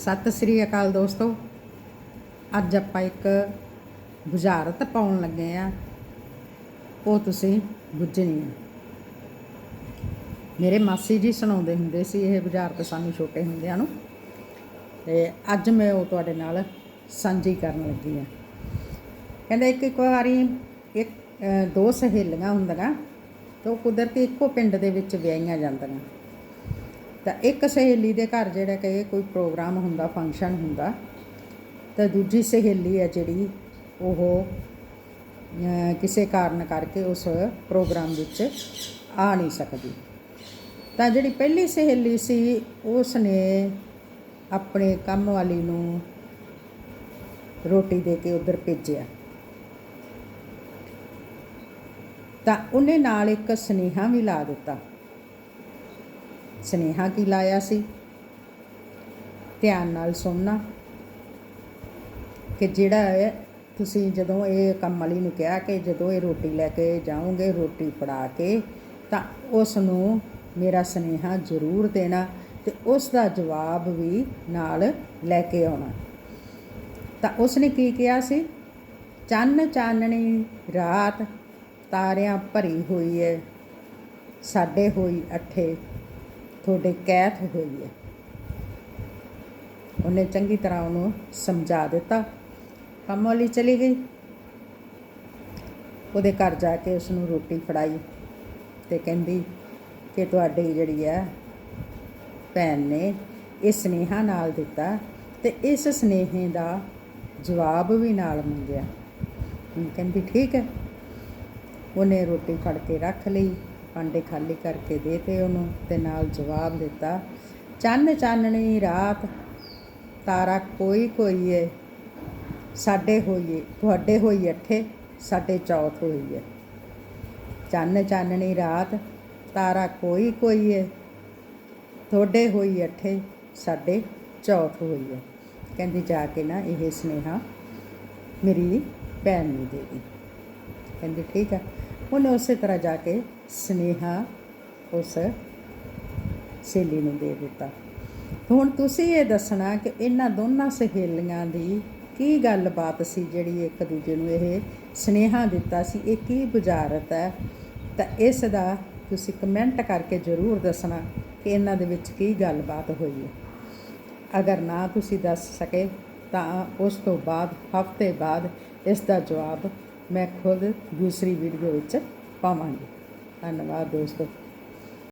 ਸਤਿ ਸ੍ਰੀ ਅਕਾਲ ਦੋਸਤੋ। ਅੱਜ ਆਪਾਂ ਇੱਕ ਬੁਝਾਰਤ ਪਾਉਣ ਲੱਗੇ ਆ। ਉਹ ਤੁਸੀਂ ਬੁੱਝਣੀ ਆ। ਮੇਰੇ ਮਾਸੀ ਜੀ ਸੁਣਾਉਂਦੇ ਹੁੰਦੇ ਸੀ, ਇਹ ਬੁਝਾਰਤ ਸਾਨੂੰ ਛੋਟੇ ਹੁੰਦਿਆਂ ਨੂੰ। ਤੇ ਅੱਜ ਮੈਂ ਉਹ ਤੁਹਾਡੇ ਨਾਲ ਸਾਂਝੀ ਕਰਨ ਲੱਗੀ ਆ। ਕਹਿੰਦਾ ਇੱਕ ਇੱਕ ਵਾਰੀ ਇੱਕ ਦੋ ਸਹੇਲੀਆਂ ਹੁੰਦੀਆਂ, ਤੇ ਉਹ ਕੁਦਰਤੀ ਇੱਕੋ ਪਿੰਡ ਦੇ ਵਿੱਚ ਵਿਆਹੀਆਂ ਜਾਂਦੀਆਂ। ਤਾਂ ਇੱਕ ਸਹੇਲੀ ਦੇ ਘਰ ਜਿਹੜਾ ਕਿ ਕੋਈ ਪ੍ਰੋਗਰਾਮ ਹੁੰਦਾ, ਫੰਕਸ਼ਨ ਹੁੰਦਾ, ਤਾਂ ਦੂਜੀ ਸਹੇਲੀ ਹੈ ਜਿਹੜੀ ਉਹ ਕਿਸੇ ਕਾਰਨ ਕਰਕੇ ਉਸ ਪ੍ਰੋਗਰਾਮ ਵਿੱਚ ਆ ਨਹੀਂ ਸਕਦੀ। ਤਾਂ ਜਿਹੜੀ ਪਹਿਲੀ ਸਹੇਲੀ ਸੀ ਉਸ ਨੇ ਆਪਣੇ ਕੰਮ ਵਾਲੀ ਨੂੰ ਰੋਟੀ ਦੇ ਕੇ ਉਧਰ ਭੇਜਿਆ। ਤਾਂ ਉਹਨੇ ਨਾਲ ਇੱਕ ਸਨੇਹਾ ਵੀ ਲਾ ਦਿੱਤਾ। ਸਨੇਹਾ ਕੀ ਲਾਇਆ ਸੀ? ਧਿਆਨ ਨਾਲ ਸੁਣਨਾ ਕਿ ਜਿਹੜਾ ਹੈ ਤੁਸੀਂ ਜਦੋਂ ਇਹ ਕੰਮ ਵਾਲੀ ਨੂੰ ਕਿਹਾ ਕਿ ਜਦੋਂ ਇਹ ਰੋਟੀ ਲੈ ਕੇ ਜਾਓਗੇ, ਰੋਟੀ ਫੜਾ ਕੇ, ਤਾਂ ਉਸ ਨੂੰ ਮੇਰਾ ਸਨੇਹਾ ਜ਼ਰੂਰ ਦੇਣਾ ਤੇ ਉਸ ਦਾ ਜਵਾਬ ਵੀ ਨਾਲ ਲੈ ਕੇ ਆਉਣਾ। ਤਾਂ ਉਸ ਨੇ ਕੀ ਕਿਹਾ ਸੀ? ਚੰਨ ਚਾਨਣੀ ਰਾਤ ਤਾਰਿਆਂ ਭਰੀ ਹੋਈ ਹੈ ਸਾਡੇ ਹੋਈ ਅੱਠੇ। ਤੁਹਾਡੇ ਕੈਦ ਹੋਈ ਹੈ। ਉਹਨੇ ਚੰਗੀ ਤਰ੍ਹਾਂ ਉਹਨੂੰ ਸਮਝਾ ਦਿੱਤਾ। ਕੰਮ ਵਾਲੀ ਚਲੀ ਗਈ। ਉਹਦੇ ਘਰ ਜਾ ਕੇ ਉਸ ਨੂੰ ਰੋਟੀ ਫੜਾਈ ਤੇ ਕਹਿੰਦੀ ਕਿ ਤੁਹਾਡੀ ਜਿਹੜੀ ਹੈ ਭੈਣ ਨੇ ਇਹ ਸਨੇਹਾ ਨਾਲ ਦਿੱਤਾ ਤੇ ਇਸ ਸਨੇਹੇ ਦਾ ਜਵਾਬ ਵੀ ਨਾਲ ਮੰਗਿਆ। ਕਹਿੰਦੀ, ਠੀਕ ਹੈ। ਉਹਨੇ ਰੋਟੀ ਫੜ ਕੇ ਰੱਖ ਲਈ। ਭਾਂਡੇ ਖਾਲੀ ਕਰਕੇ ਦੇਤੇ ਉਹਨੂੰ ਤੇ ਨਾਲ ਜਵਾਬ ਦਿੱਤਾ, ਚੰਨ ਚਾਨਣੀ ਰਾਤ, ਤਾਰਾ ਕੋਈ ਕੋਈ ਏ ਸਾਡੇ ਹੋਈਏ, ਤੁਹਾਡੇ ਹੋਈ ਅੱਠੇ, ਸਾਡੇ ਚੌਥ ਹੋਈ ਏ ਚੰਨ ਚਾਨਣੀ ਰਾਤ, ਤਾਰਾ ਕੋਈ ਕੋਈ ਏ ਤੁਹਾਡੇ ਹੋਈ ਅੱਠੇ, ਸਾਡੇ ਚੌਥ ਹੋਈ ਏ ਕਹਿੰਦੀ ਜਾ ਕੇ ਨਾ ਇਹ ਸਨੇਹਾ ਮੇਰੀ ਭੈਣ ਨੂੰ ਦੇ ਦੀ। ਕਹਿੰਦੀ, ਠੀਕ ਆ। ਉਹਨੇ ਉਸੇ ਤਰ੍ਹਾਂ ਜਾ ਕੇ ਸਨੇਹਾ ਉਸ ਸਹੇਲੀ ਨੂੰ ਦੇ ਦਿੱਤਾ। ਹੁਣ ਤੁਸੀਂ ਇਹ ਦੱਸਣਾ ਕਿ ਇਹਨਾਂ ਦੋਨਾਂ ਸਹੇਲੀਆਂ ਦੀ ਕੀ ਗੱਲਬਾਤ ਸੀ ਜਿਹੜੀ ਇੱਕ ਦੂਜੇ ਨੂੰ ਇਹ ਸਨੇਹਾ ਦਿੱਤਾ ਸੀ, ਇਹ ਕੀ ਬੁਝਾਰਤ ਹੈ? ਤਾਂ ਇਸ ਦਾ ਤੁਸੀਂ ਕਮੈਂਟ ਕਰਕੇ ਜ਼ਰੂਰ ਦੱਸਣਾ ਕਿ ਇਹਨਾਂ ਦੇ ਵਿੱਚ ਕੀ ਗੱਲਬਾਤ ਹੋਈ ਹੈ। ਅਗਰ ਨਾ ਤੁਸੀਂ ਦੱਸ ਸਕੇ ਤਾਂ ਉਸ ਤੋਂ ਬਾਅਦ, ਹਫ਼ਤੇ ਬਾਅਦ ਇਸ ਦਾ ਜਵਾਬ ਮੈਂ ਖੁਦ ਦੂਸਰੀ ਵੀਡੀਓ ਵਿੱਚ ਪਾਵਾਂਗੀ। ਧੰਨਵਾਦ ਦੋਸਤੋ।